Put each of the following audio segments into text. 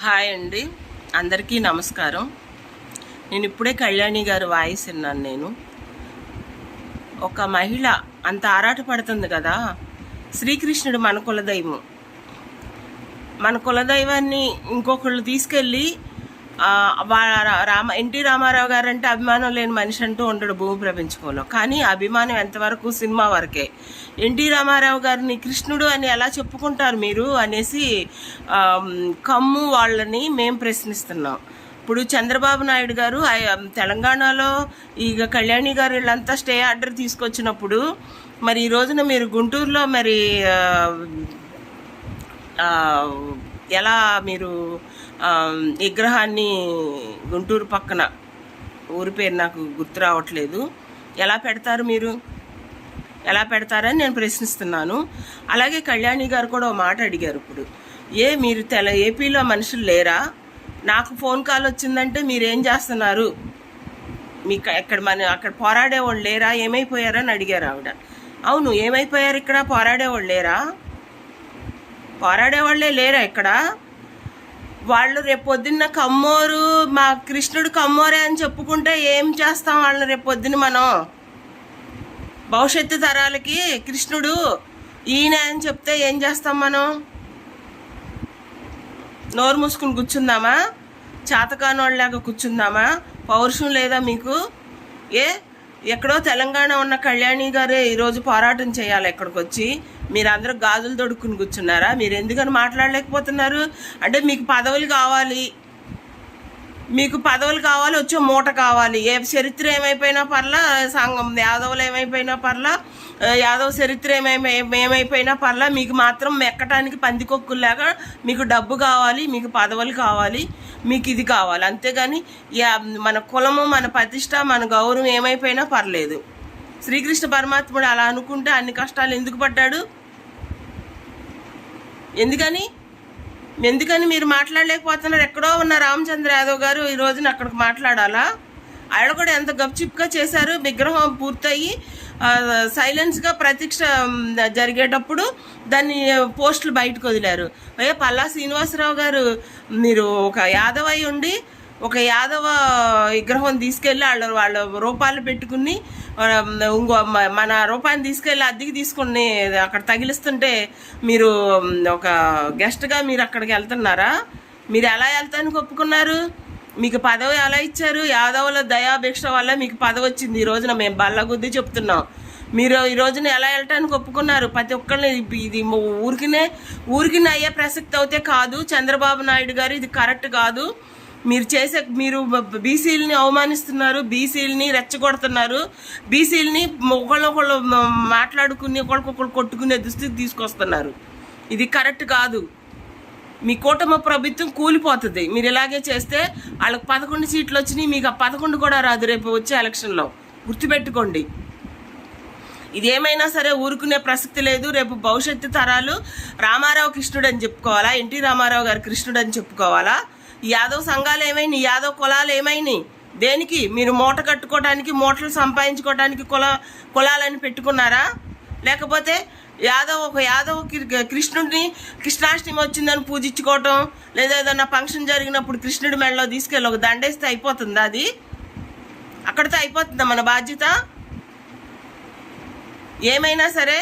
Hi అండి. అందరికీ నమస్కారం. నేను ఇప్పుడే కళ్యాణి గారు వాయిస్ విన్నాను నేను. ఒక మహిళ అంత ఆరాట పడుతుంది కదా? శ్రీకృష్ణుడు మన కులదైవం. మన కులదైవాన్ని ఇంకొకళ్ళు తీసుకెళ్ళి రామ ఎన్టీ రామారావు గారు అంటే అభిమానం లేని మనిషి అంటూ ఉండడు భూమి ప్రపంచంలో. కానీ అభిమానం ఎంతవరకు సినిమా వరకే. ఎన్టీ రామారావు గారిని కృష్ణుడు అని ఎలా చెప్పుకుంటారు మీరు అనేసి కమ్ము వాళ్ళని మేము ప్రశ్నిస్తున్నాం. ఇప్పుడు చంద్రబాబు నాయుడు గారు తెలంగాణలో ఇక కళ్యాణి గారు వీళ్ళంతా స్టే ఆర్డర్ తీసుకొచ్చినప్పుడు మరి ఈ రోజున మీరు గుంటూరులో మరి ఎలా మీరు విగ్రహాన్ని గుంటూరు పక్కన ఊరి పేరు నాకు గుర్తు రావట్లేదు. ఎలా పెడతారు మీరు? ఎలా పెడతారని నేను ప్రశ్నిస్తున్నాను. అలాగే కళ్యాణి గారు కూడా ఒక మాట అడిగారు ఇప్పుడు. ఏ మీరు తెల ఏపీలో మనుషులు లేరా? నాకు ఫోన్ కాల్ వచ్చిందంటే మీరు ఏం చేస్తున్నారు మీకు ఎక్కడ మన అక్కడ పోరాడేవాళ్ళు లేరా? ఏమైపోయారని అడిగారు ఆవిడ. అవును ఏమైపోయారు ఇక్కడ? పోరాడేవాళ్ళు లేరా? పోరాడేవాళ్ళే లేరా ఇక్కడ? వాళ్ళు రేపొద్దున్న కమ్మోరు మా కృష్ణుడు కమ్మోరే అని చెప్పుకుంటే ఏం చేస్తాం వాళ్ళని రేపు పొద్దున్న మనం? భవిష్యత్తు తరాలకి కృష్ణుడు ఈయన అని చెప్తే ఏం చేస్తాం మనం? నోరు మూసుకుని కూర్చుందామా? చేతకానోళ్ళలాగా కూర్చుందామా? పౌరుషం లేదా మీకు? ఏ? ఎక్కడో తెలంగాణ ఉన్న కళ్యాణి గారే ఈరోజు పోరాటం చేయాలి ఎక్కడికి వచ్చి మీరందరూ గాజులు తొడుక్కుని కూర్చున్నారా? మీరు ఎందుకని మాట్లాడలేకపోతున్నారు? అంటే మీకు పదవులు కావాలి. మీకు పదవులు కావాలి వచ్చే మూట కావాలి. ఏ చరిత్ర ఏమైపోయినా పర్లా సంఘం యాదవులు ఏమైపోయినా పర్లా యాదవ చరిత్ర ఏమైపోయి ఏమైపోయినా పర్లా మీకు మాత్రం మెక్కటానికి పందికొక్కులాగా మీకు డబ్బు కావాలి మీకు పదవులు కావాలి మీకు ఇది కావాలి. అంతేగాని యా మన కులము మన ప్రతిష్ట మన గౌరవం ఏమైపోయినా పర్లేదు. శ్రీకృష్ణ పరమాత్ముడు అలా అనుకుంటే అన్ని కష్టాలు ఎందుకు పడ్డాడు? ఎందుకని? ఎందుకని మీరు మాట్లాడలేకపోతున్నారు? ఎక్కడో ఉన్న రామచంద్ర యాదవ్ గారు ఈ రోజున అక్కడికి మాట్లాడాలా? ఆయన కూడా ఎంత గప్చిప్గా చేశారు? విగ్రహం పూర్తయి సైలెన్స్గా ప్రతిక్ష జరిగేటప్పుడు దాన్ని పోస్టులు బయటకు వదిలారు. అయ్యా పల్లా శ్రీనివాసరావు గారు మీరు ఒక యాదవ్ అయి ఉండి ఒక యాదవ విగ్రహం తీసుకెళ్ళి వాళ్ళ వాళ్ళ రూపాలు పెట్టుకుని ఇంకో మ- మన రూపాన్ని తీసుకెళ్ళి అద్దెకి తీసుకుని అక్కడ తగిలిస్తుంటే మీరు ఒక గెస్ట్గా మీరు అక్కడికి వెళ్తున్నారా? మీరు ఎలా వెళ్తానికి ఒప్పుకున్నారు? మీకు పదవి ఎలా ఇచ్చారు? యాదవుల దయాభిక్ష వల్ల మీకు పదవి వచ్చింది. ఈ రోజున మేము బల్లగుద్ది చెప్తున్నాం. మీరు ఈ రోజున ఎలా వెళ్ళటానికి ఒప్పుకున్నారు? ప్రతి ఒక్కరిని ఇది- ఇది ఊరికినే ఊరికినే అయ్యే ప్రసక్తి అయితే కాదు. చంద్రబాబు నాయుడు గారు ఇది కరెక్ట్ కాదు. మీరు చేసే మీరు బీసీలని అవమానిస్తున్నారు బీసీలని రెచ్చగొడుతున్నారు బీసీలని ఒకళ్ళొకళ్ళు మాట్లాడుకుని ఒకళ్ళకొకళ్ళు కొట్టుకునే దుస్థితి తీసుకొస్తున్నారు. ఇది కరెక్ట్ కాదు. మీ కూటమి ప్రభుత్వం కూలిపోతుంది. మీరు ఇలాగే చేస్తే వాళ్ళకి పదకొండు సీట్లు వచ్చినాయి మీకు ఆ పదకొండు కూడా రాదు రేపు వచ్చే ఎలక్షన్లో. గుర్తుపెట్టుకోండి. ఇది ఏమైనా సరే ఊరుకునే ప్రసక్తి లేదు. రేపు భవిష్యత్తు తరాలు రామారావు కృష్ణుడు అని చెప్పుకోవాలా? ఎన్టీ రామారావు గారు కృష్ణుడు అని చెప్పుకోవాలా? ఈ యాదవ్ సంఘాలు ఏమైనాయి? యాదవ్ కులాలు ఏమైనాయి? దేనికి? మీరు మూట కట్టుకోవడానికి మూటలు సంపాదించుకోవడానికి కుల కులాలని పెట్టుకున్నారా? లేకపోతే యాదవ్ ఒక యాదవ్ కృష్ణుడిని కృష్ణాష్టమి వచ్చిందని పూజించుకోవటం లేదా ఏదన్నా ఫంక్షన్ జరిగినప్పుడు కృష్ణుడి మెడలో తీసుకెళ్ళి ఒక దండేస్తే అయిపోతుందా అది? అక్కడితో అయిపోతుందా మన బాధ్యత? ఏమైనా సరే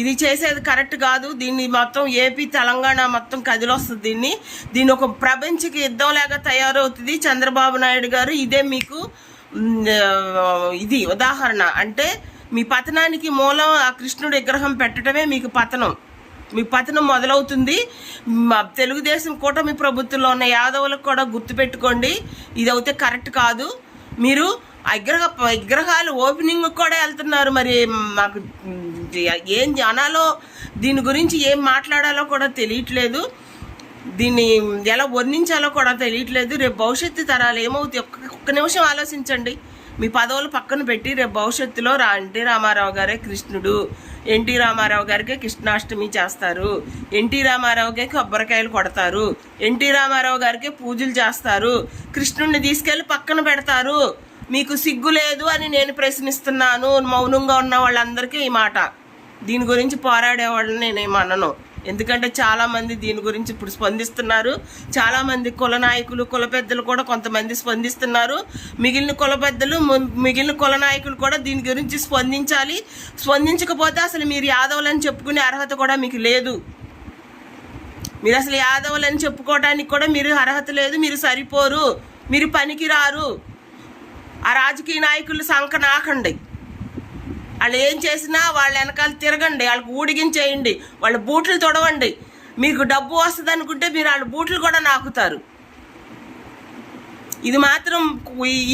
ఇది చేసేది కరెక్ట్ కాదు. దీన్ని మొత్తం ఏపీ తెలంగాణ మొత్తం కదిలొస్తుంది దీన్ని. దీన్ని ఒక ప్రపంచకి యుద్ధం లాగా తయారవుతుంది చంద్రబాబు నాయుడు గారు. ఇదే మీకు ఇది ఉదాహరణ. అంటే మీ పతనానికి మూలం ఆ కృష్ణుడి విగ్రహం పెట్టడమే మీకు పతనం. మీ పతనం మొదలవుతుంది. మా తెలుగుదేశం కూటమి ప్రభుత్వంలో ఉన్న యాదవులకు కూడా గుర్తుపెట్టుకోండి. ఇది అయితే కరెక్ట్ కాదు. మీరు విగ్రహ విగ్రహాలు ఓపెనింగ్ కూడా వెళ్తున్నారు. మరి మాకు ఏం అనాలో దీని గురించి ఏం మాట్లాడాలో కూడా తెలియట్లేదు. దీన్ని ఎలా వర్ణించాలో కూడా తెలియట్లేదు. రేపు భవిష్యత్తు తరాలు ఏమవుతాయి ఒక్క ఒక్క నిమిషం ఆలోచించండి. మీ పదవులు పక్కన పెట్టి రేపు భవిష్యత్తులో రా ఎన్టీ రామారావు గారే కృష్ణుడు. ఎన్టీ రామారావు గారికి కృష్ణాష్టమి చేస్తారు. ఎన్టీ రామారావుకే కొబ్బరికాయలు కొడతారు. ఎన్టీ రామారావు గారికి పూజలు చేస్తారు. కృష్ణుడిని తీసుకెళ్ళి పక్కన పెడతారు. మీకు సిగ్గు లేదు అని నేను ప్రశ్నిస్తున్నాను. మౌనంగా ఉన్న వాళ్ళందరికీ ఈ మాట. దీని గురించి పోరాడే వాళ్ళని నేనేమనను ఎందుకంటే చాలామంది దీని గురించి ఇప్పుడు స్పందిస్తున్నారు. చాలామంది కుల నాయకులు కుల పెద్దలు కూడా కొంతమంది స్పందిస్తున్నారు. మిగిలిన కుల పెద్దలు మిగిలిన కుల నాయకులు కూడా దీని గురించి స్పందించాలి. స్పందించకపోతే అసలు మీరు యాదవులని చెప్పుకునే అర్హత కూడా మీకు లేదు. మీరు అసలు యాదవులని చెప్పుకోవడానికి కూడా మీరు అర్హత లేదు. మీరు సరిపోరు. మీరు పనికిరారు. ఆ రాజకీయ నాయకులు సంక నాకండి. వాళ్ళు ఏం చేసినా వాళ్ళ వెనకాల తిరగండి వాళ్ళకి ఊడిగించేయండి వాళ్ళ బూట్లు తొడవండి. మీకు డబ్బు వస్తుంది అనుకుంటే మీరు వాళ్ళ బూట్లు కూడా నాకుతారు. ఇది మాత్రం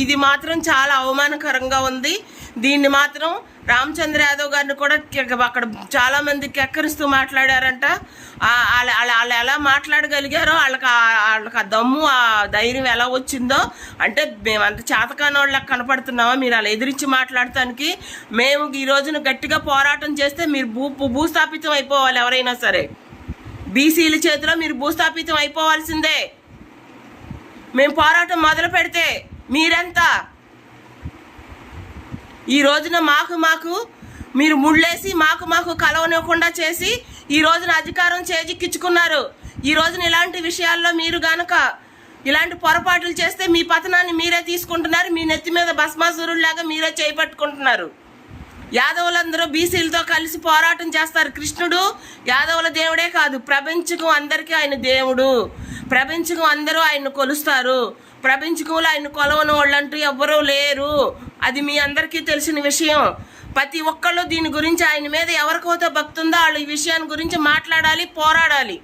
ఇది మాత్రం చాలా అవమానకరంగా ఉంది. దీన్ని మాత్రం రామచంద్ర యాదవ్ గారిని కూడా అక్కడ చాలా మంది కెక్కరిస్తూ మాట్లాడారంట. ఆ- వాళ్ళు ఎలా మాట్లాడగలిగారో వాళ్ళకి వాళ్ళకి ఆ దమ్ము ఆ ధైర్యం ఎలా వచ్చిందో అంటే మేము అంత చేతకాని వాళ్ళకి కనపడుతున్నామా? మీరు అలా ఎదిరించి మాట్లాడటానికి మేము ఈ రోజున గట్టిగా పోరాటం చేస్తే మీరు భూ భూస్థాపితం అయిపోవాలి ఎవరైనా సరే. బీసీల చేతిలో మీరు భూస్థాపితం అయిపోవాల్సిందే. మేము పోరాటం మొదలు పెడితే మీరెంత ఈ రోజున మాకు మాకు మీరు ముళ్ళేసి మాకు మాకు కలవనివ్వకుండా చేసి ఈ రోజున అధికారం చేజిక్కించుకున్నారు. ఈ రోజున ఇలాంటి విషయాల్లో మీరు గనక ఇలాంటి పొరపాట్లు చేస్తే మీ పతనాన్ని మీరే తీసుకుంటున్నారు. మీ నెత్తి మీద భస్మాసురులాగా మీరే చేపట్టుకుంటున్నారు యాదవులందరూ బీసీలతో కలిసి పోరాటం చేస్తారు. కృష్ణుడు యాదవుల దేవుడే కాదు ప్రపంచకం అందరికీ ఆయన దేవుడు. ప్రపంచకం అందరూ ఆయన కొలుస్తారు. ప్రపంచకంలో ఆయన కొలవని వాళ్ళంటూ ఎవ్వరూ లేరు. అది మీ అందరికీ తెలిసిన విషయం. ప్రతి ఒక్కళ్ళు దీని గురించి ఆయన మీద ఎవరికైతే భక్తి ఉందో వాళ్ళు ఈ విషయాన్ని గురించి మాట్లాడాలి పోరాడాలి.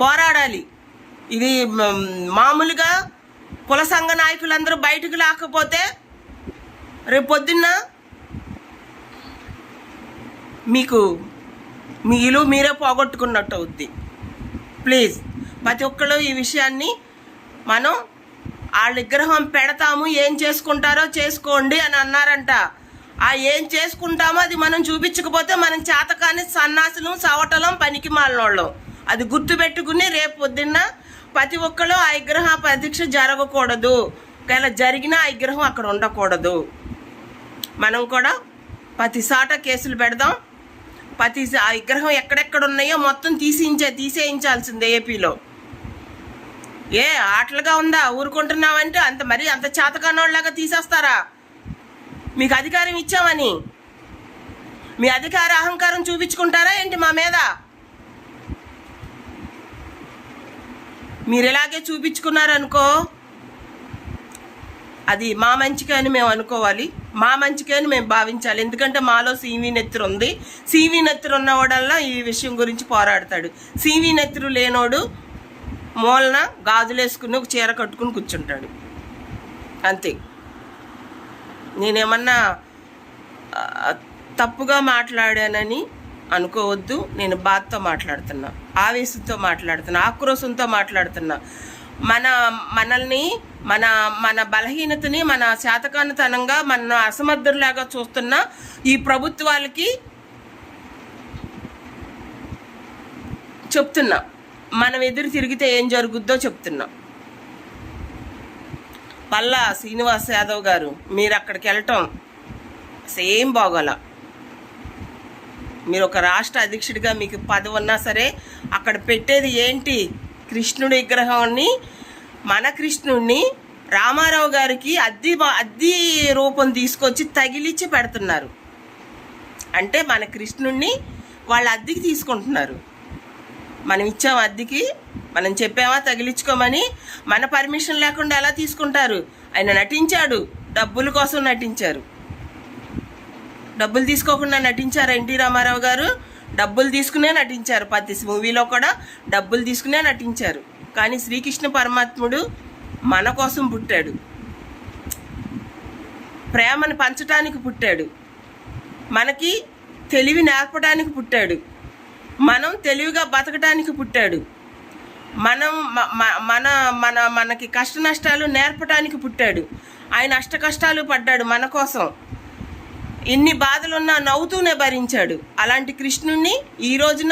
పోరాడాలి. ఇది మామూలుగా కుల సంఘ నాయకులందరూ బయటకు లేకపోతే రేపు పొద్దున్న మీకు మీ ఇల్లు మీరే పోగొట్టుకున్నట్టు అవుద్ది. ప్లీజ్ ప్రతి ఒక్కళ్ళు ఈ విషయాన్ని మనం వాళ్ళ విగ్రహం పెడతాము ఏం చేసుకుంటారో చేసుకోండి అని అన్నారంట. ఆ ఏం చేసుకుంటామో అది మనం చూపించకపోతే మనం చేతకాని సన్నాసులు సవటలం పనికి మాలినోళ్ళం. అది గుర్తుపెట్టుకుని రేపు పొద్దున్న ప్రతి ఒక్కళ్ళు ఆ విగ్రహ ప్రదీక్ష జరగకూడదు. ఒకవేళ జరిగినా ఆ విగ్రహం అక్కడ ఉండకూడదు. మనం కూడా ప్రతి సాట కేసులు పెడదాం. ప్రతి ఆ విగ్రహం ఎక్కడెక్కడ ఉన్నాయో మొత్తం తీసించే తీసేయించాల్సిందే ఏపీలో. ఏ ఆటలుగా ఉందా? ఊరుకుంటున్నామంటే అంత మరి అంత చేతకానోళ్ళలాగా తీసేస్తారా? మీకు అధికారం ఇచ్చామని. మీ అధికార అహంకారం చూపించుకుంటారా ఏంటి మా మీద? మీరు ఇలాగే చూపించుకున్నారనుకో అది మా మంచికే అని మేము అనుకోవాలి. మా మంచికే అని మేము భావించాలి. ఎందుకంటే మాలో సీవీ నెత్తురు ఉంది. సీవీ నెత్తురు ఉన్నవాడల్లా ఈ విషయం గురించి పోరాడతాడు. సీవీ నెత్తురు లేనోడు మూలన గాజులేసుకుని ఒక చీర కట్టుకుని కూర్చుంటాడు. అంతే. నేనేమన్నా తప్పుగా మాట్లాడానని అనుకోవద్దు. నేను బాధతో మాట్లాడుతున్నా. ఆవేశంతో మాట్లాడుతున్నా. ఆక్రోశంతో మాట్లాడుతున్నా. మన మనల్ని మన మన బలహీనతని మన శాతకానతనంగా మన అసమర్థులాగా చూస్తున్న ఈ ప్రభుత్వాలకి చెప్తున్నా. మనం ఎదురు తిరిగితే ఏం జరుగుద్దో చెప్తున్నా. పల్లా శ్రీనివాస్ యాదవ్ గారు మీరు అక్కడికి వెళ్ళటం సేమ్ బాగోలా. మీరు ఒక రాష్ట్ర అధ్యక్షుడిగా మీకు పదవి ఉన్నా సరే అక్కడ పెట్టేది ఏంటి? కృష్ణుడి విగ్రహాన్ని మన కృష్ణుణ్ణి రామారావు గారికి అద్దె అద్దీ అద్దె రూపం తీసుకొచ్చి తగిలిచ్చి పెడుతున్నారు. అంటే మన కృష్ణుణ్ణి వాళ్ళ అద్దెకి తీసుకుంటున్నారు. మనం ఇచ్చాం అద్దెకి మనం చెప్పామా తగిలించుకోమని మన పర్మిషన్ లేకుండా ఎలా తీసుకుంటారు? ఆయన నటించాడు డబ్బుల కోసం నటించారు. డబ్బులు తీసుకోకుండా నటించారు ఎన్టీ రామారావు గారు? డబ్బులు తీసుకునే నటించారు. ప్రతి మూవీలో కూడా డబ్బులు తీసుకునే నటించారు. కానీ శ్రీకృష్ణ పరమాత్ముడు మన కోసం పుట్టాడు. ప్రేమను పంచటానికి పుట్టాడు. మనకి తెలివి నేర్పడానికి పుట్టాడు. మనం తెలివిగా బతకటానికి పుట్టాడు. మనం మన మన మనకి కష్ట నష్టాలు నేర్పటానికి పుట్టాడు. ఆయన అష్ట కష్టాలు పడ్డాడు మన కోసం. ఎన్ని బాధలున్నా నవ్వుతూనే భరించాడు. అలాంటి కృష్ణుణ్ణి ఈ రోజున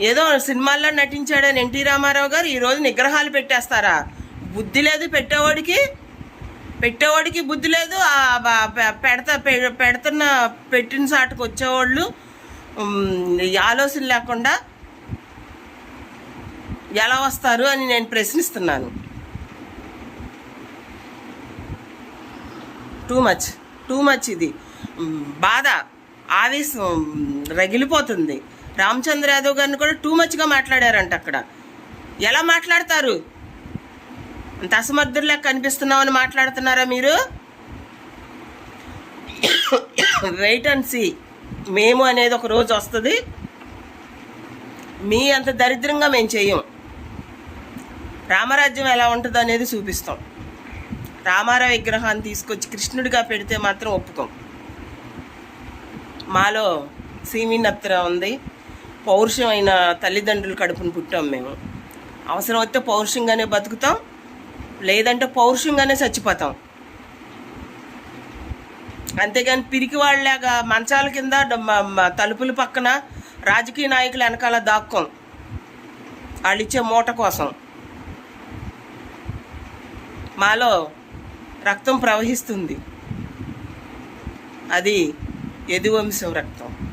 ఏదో సినిమాల్లో నటించాడని ఎన్టీ రామారావు గారు ఈరోజు నిగ్రహాలు పెట్టేస్తారా? బుద్ధి లేదు పెట్టేవాడికి. పెట్టేవాడికి బుద్ధి లేదు. పెడత పె- పె- పెడుతున్న పెట్టిన సాటుకు వచ్చేవాళ్ళు ఆలోచన లేకుండా ఎలా వస్తారు అని నేను ప్రశ్నిస్తున్నాను. టూ మచ్ టూ మచ్ ఇది. బాధ ఆవేశం రగిలిపోతుంది. రామచంద్ర యాదవ్ గారిని కూడా టూ మచ్గా మాట్లాడారంట అక్కడ. ఎలా మాట్లాడతారు? అంత అసమర్థుల్లా కనిపిస్తున్నామని మాట్లాడుతున్నారా మీరు? వెయిట్ అండ్ సీ మేము అనేది ఒక రోజు వస్తుంది. మీ అంత దరిద్రంగా మేము చెయ్యం రామరాజ్యం ఎలా ఉంటుందో అనేది చూపిస్తాం. రామారావు విగ్రహాన్ని తీసుకొచ్చి కృష్ణుడిగా పెడితే మాత్రం ఒప్పుకోం. మాలో సీమినత్ర ఉంది. పౌరుషమైన తల్లిదండ్రులు కడుపును పుట్టాం మేము. అవసరం వస్తే పౌరుషంగానే బతుకుతాం లేదంటే పౌరుషంగానే చచ్చిపోతాం. అంతేగాని పిరికి వాళ్ళలాగా మంచాల కింద తలుపుల పక్కన రాజకీయ నాయకులు వెనకాల దాక్కోం. వాళ్ళు ఇచ్చే మూట కోసం. మాలో రక్తం ప్రవహిస్తుంది. అది యదువంశం రక్తం.